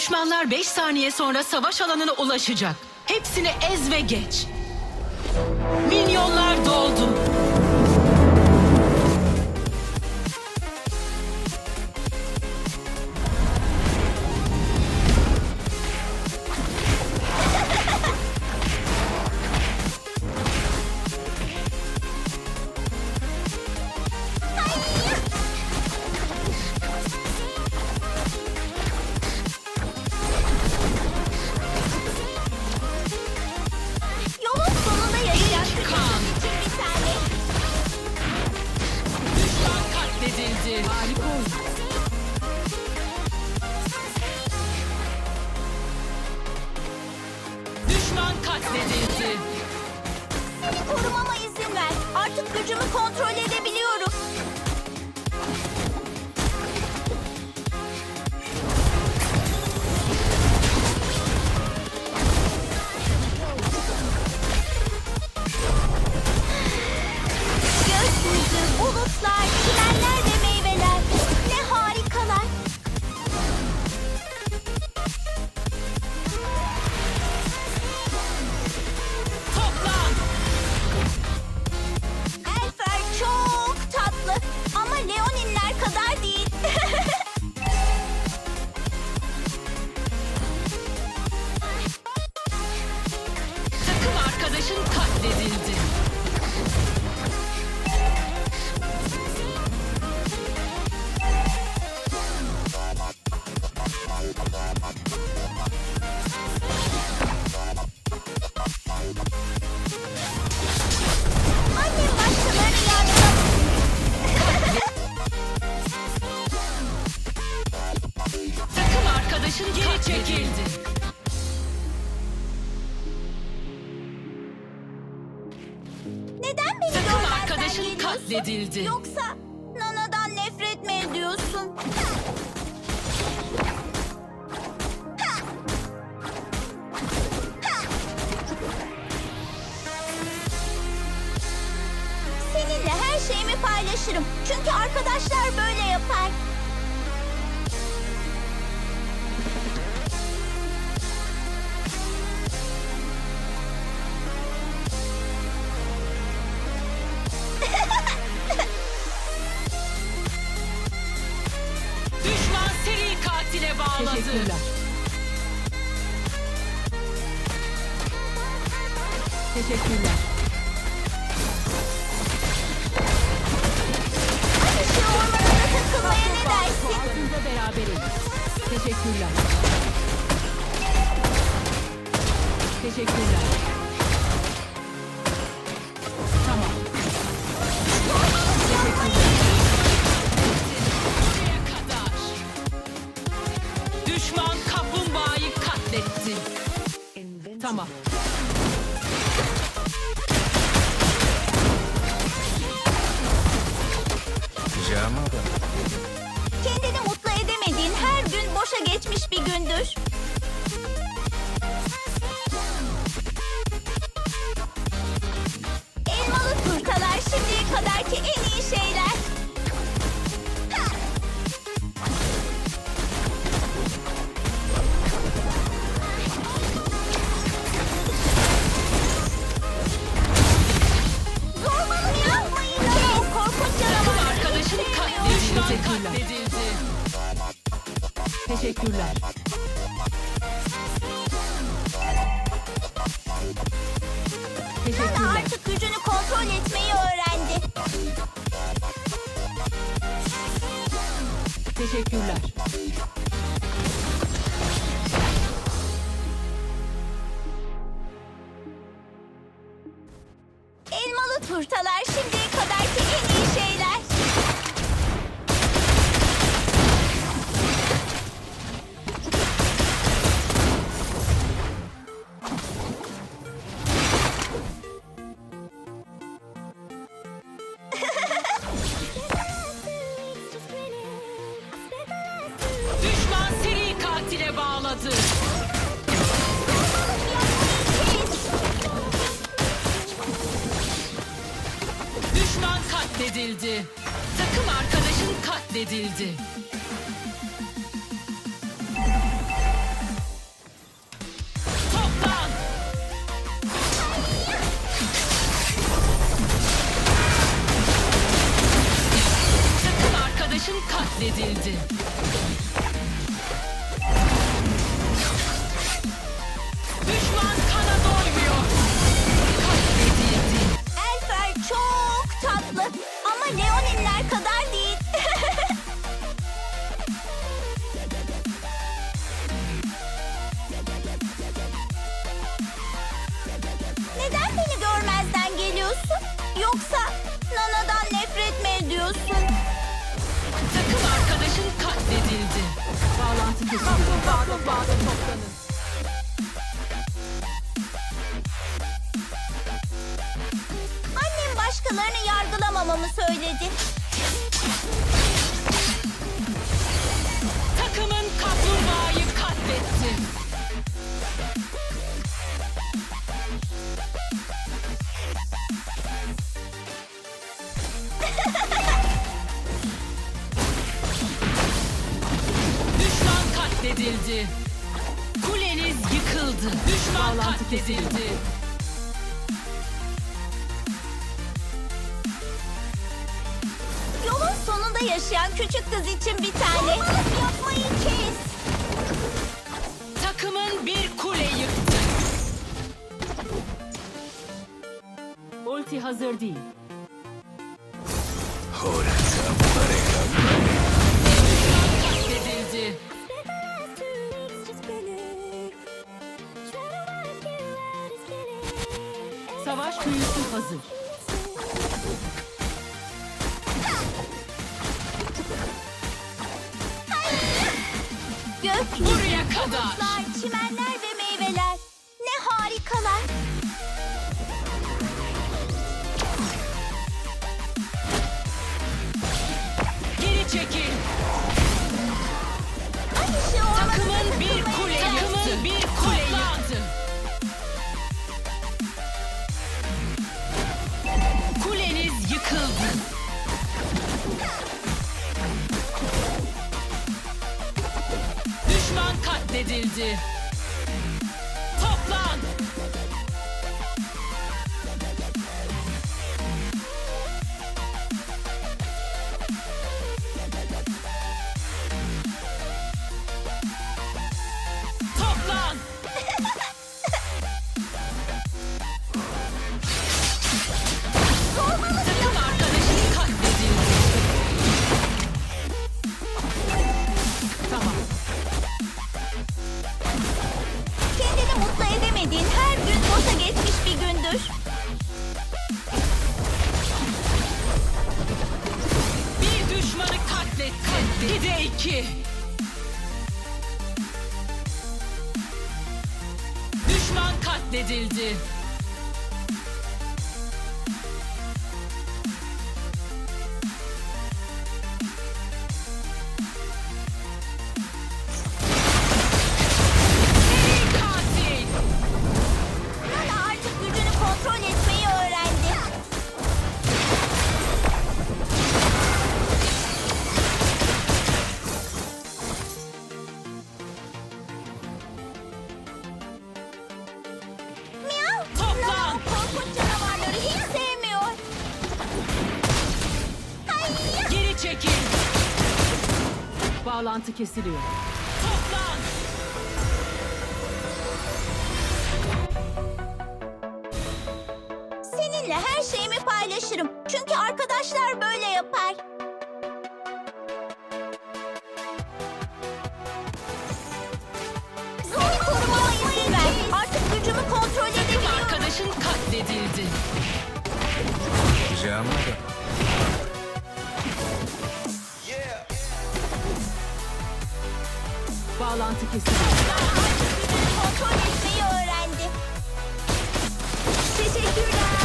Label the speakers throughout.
Speaker 1: Düşmanlar 5 saniye sonra savaş alanına ulaşacak. Hepsini ez ve geç. Minyonlar doldu. edildi.
Speaker 2: Seni korumama izin ver. Artık gücümü kontrol
Speaker 1: edebilirim.
Speaker 3: Teşekkürler.
Speaker 2: Elmalı turtalar şimdi
Speaker 1: katledildi.
Speaker 3: Savaş büyüsü hazır.
Speaker 2: Buraya kadar. 姐
Speaker 3: 姐。kesiliyor.
Speaker 2: Toplan!
Speaker 1: Seninle her şeyimi paylaşırım. Çünkü arkadaşlar böyle yapar. Zor korumama izin ver. Artık gücümü kontrol edebiliyorum.
Speaker 2: Arkadaşın katledildi.
Speaker 3: Bağlantı
Speaker 1: kesildi. Kontrol etmeyi öğrendi. Teşekkürler.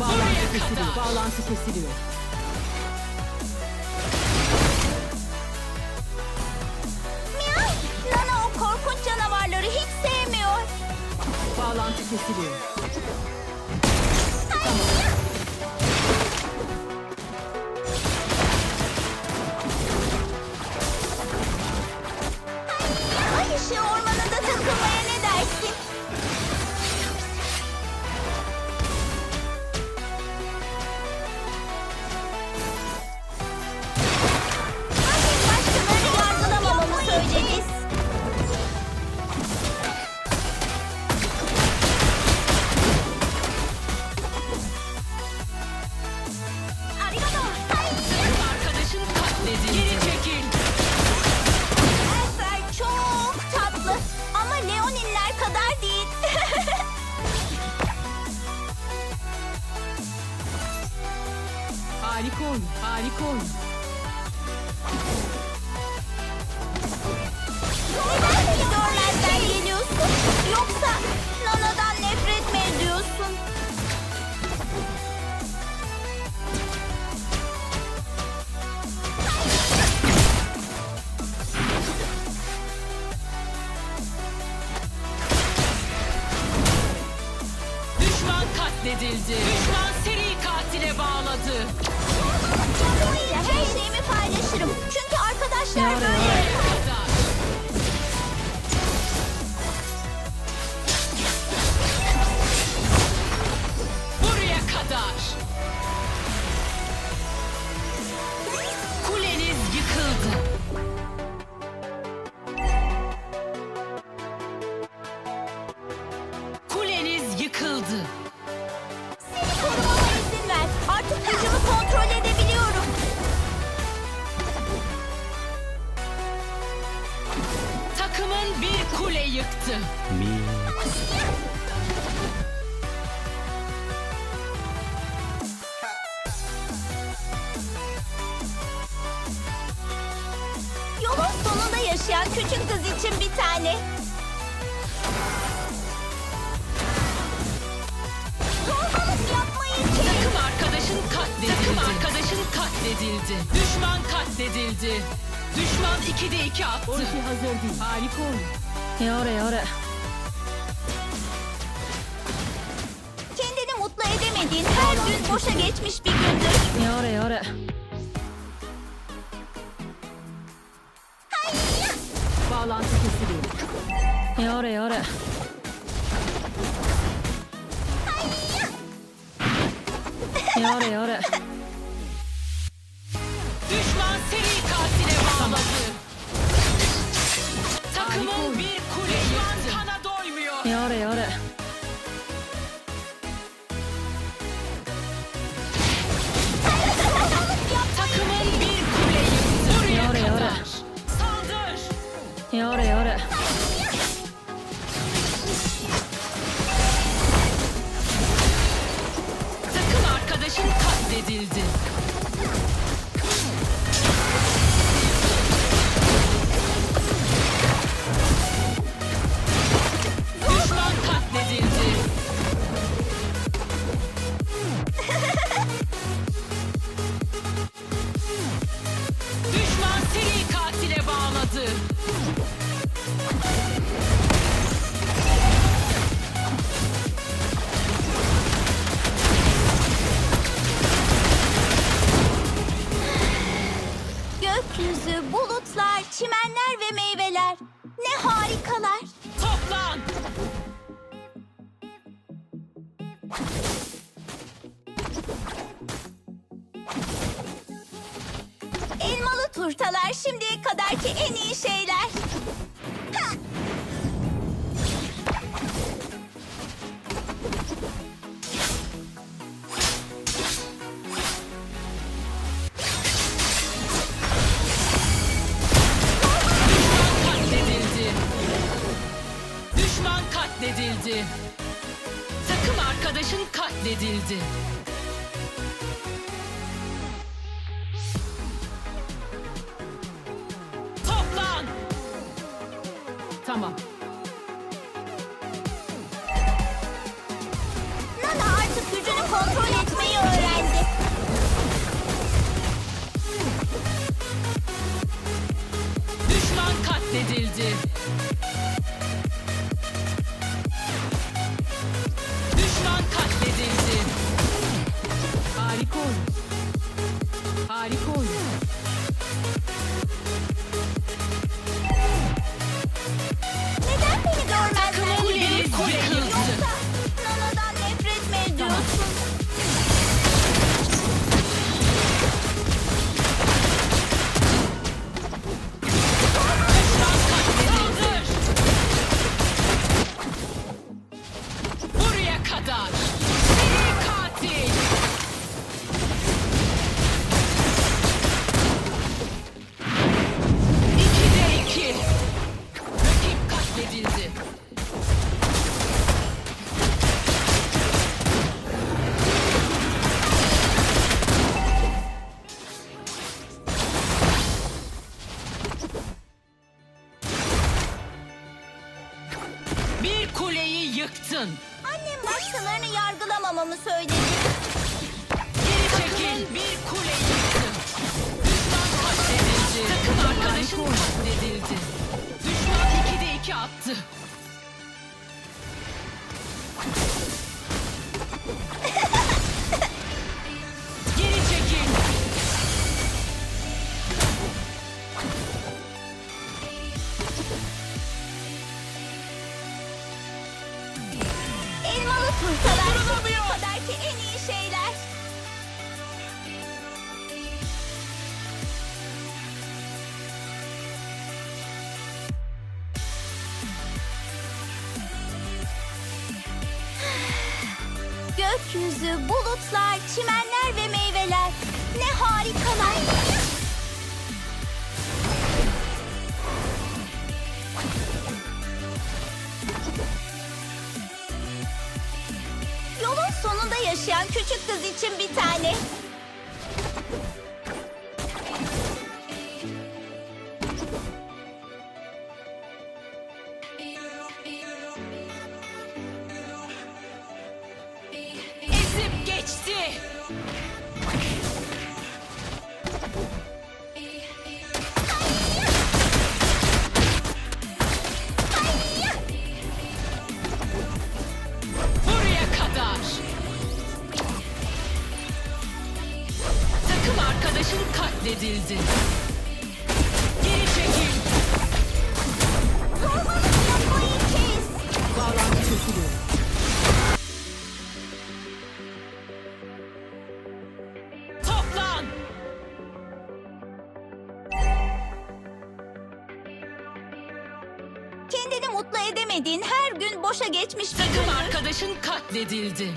Speaker 3: Bağlantı kesiliyor. Bağlantı kesiliyor.
Speaker 1: Miau! Nana o korkunç canavarları hiç sevmiyor.
Speaker 3: Bağlantı kesiliyor.
Speaker 1: Hayır! 亲
Speaker 2: 我。Katledildi. Düşman seri katile bağladı.
Speaker 1: İle her şeyimi paylaşırım. Çünkü arkadaşlar böyle. Sonunda yaşayan küçük kız için bir tane. Zorbalık yapmayın ki.
Speaker 2: Takım arkadaşın katledildi. Takım arkadaşın katledildi. Düşman katledildi. Düşman 2'de 2 attı.
Speaker 3: Ulti hazır değil. Harika oyun.
Speaker 1: Kendini mutlu edemediğin her gün boşa geçmiş bir gündür.
Speaker 3: Bağlantı
Speaker 1: や
Speaker 2: れやれやれやれ
Speaker 3: Tamam.
Speaker 1: Nana artık gücünü kontrol etmeyi öğrendi.
Speaker 2: Düşman katledildi. Düşman katledildi.
Speaker 3: Harika oyun. Harika oyun.
Speaker 1: gökyüzü, bulutlar, çimenler ve meyveler. Ne harikalar. Yolun sonunda yaşayan küçük kız için bir tane.
Speaker 2: katledildi.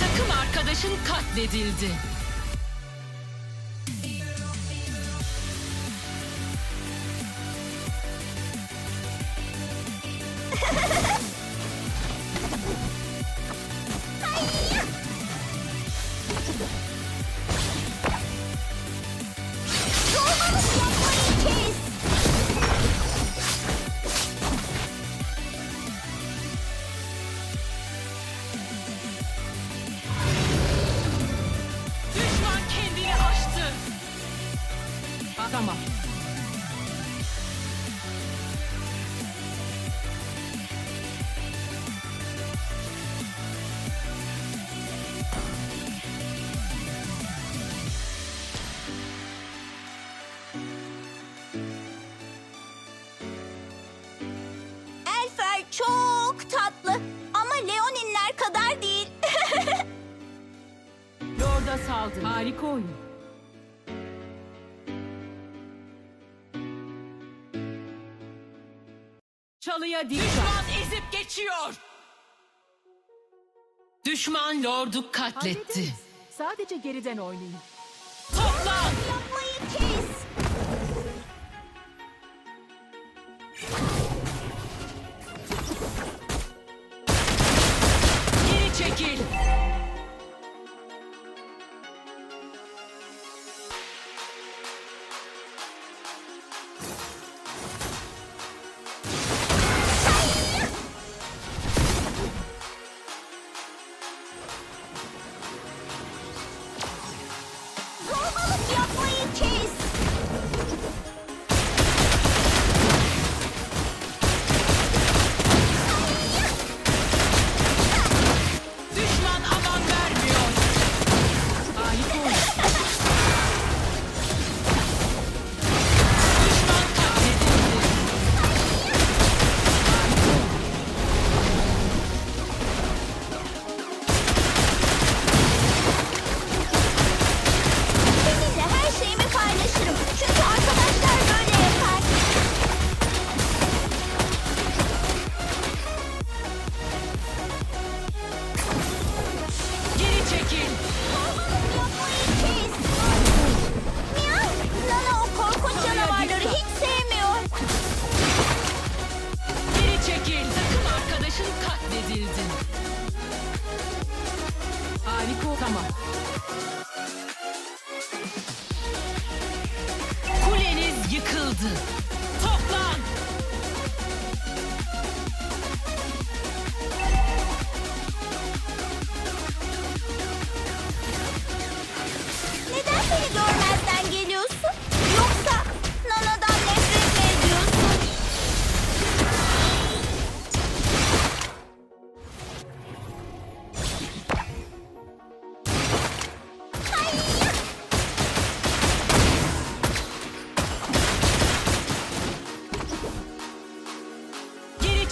Speaker 2: Takım arkadaşın katledildi.
Speaker 3: Ha
Speaker 1: ha
Speaker 3: ha! aldın. Harika oyun. Çalıya değil.
Speaker 2: Düşman ezip geçiyor. Düşman lordu katletti.
Speaker 3: Hallederiz. Sadece geriden oynayın.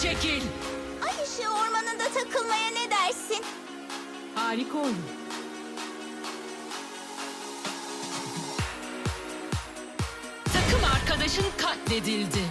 Speaker 2: Geri çekil.
Speaker 1: Ay ışığı ormanında takılmaya ne dersin?
Speaker 3: Harika oyun.
Speaker 2: Takım arkadaşın katledildi.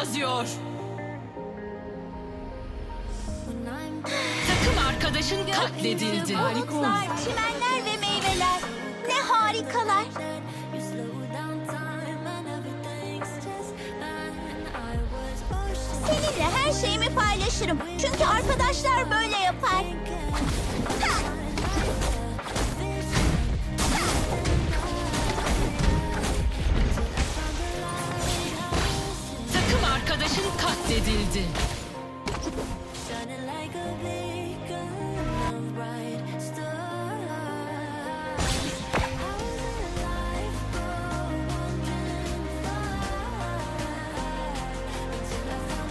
Speaker 2: Yazıyor. Takım arkadaşın katledildi.
Speaker 1: Bulutlar, çimenler ve meyveler. Ne harikalar. Seninle her şeyimi paylaşırım. Çünkü arkadaşlar böyle yapar.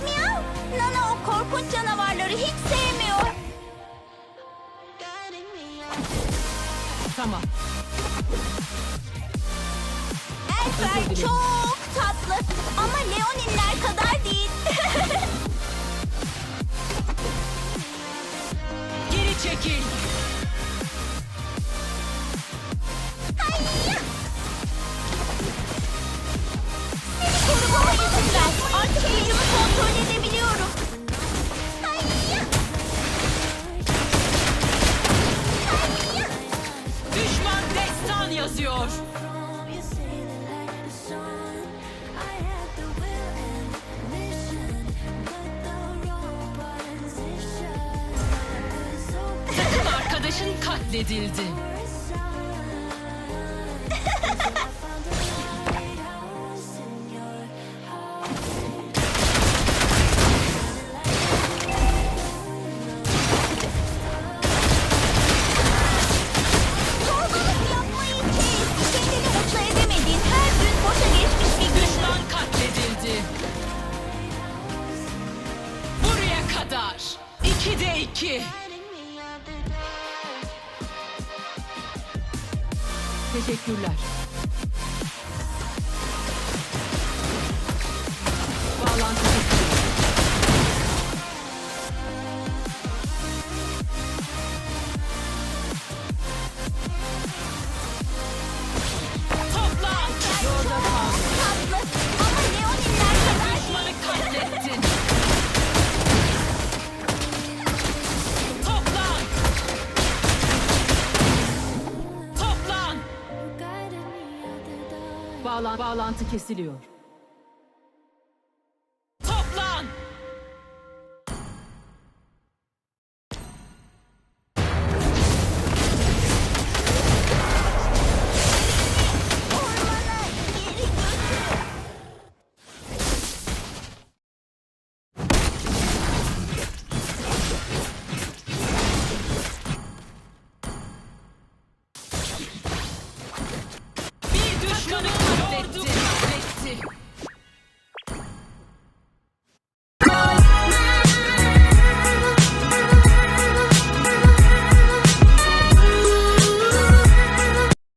Speaker 1: Miyav. Nana o korkunç canavarları hiç sevmiyor.
Speaker 3: Tamam.
Speaker 1: Elfer
Speaker 3: dilerim.
Speaker 1: çok tatlı ama Leoninler kadar değil.
Speaker 2: Geri çekil.
Speaker 1: Hayya! Seni korumama izin ver. Artık gücümü kontrol edebiliyorum. Hayya! Hayya!
Speaker 2: Düşman destan yazıyor. Katledildi.
Speaker 3: Bağlan bağlantı kesiliyor.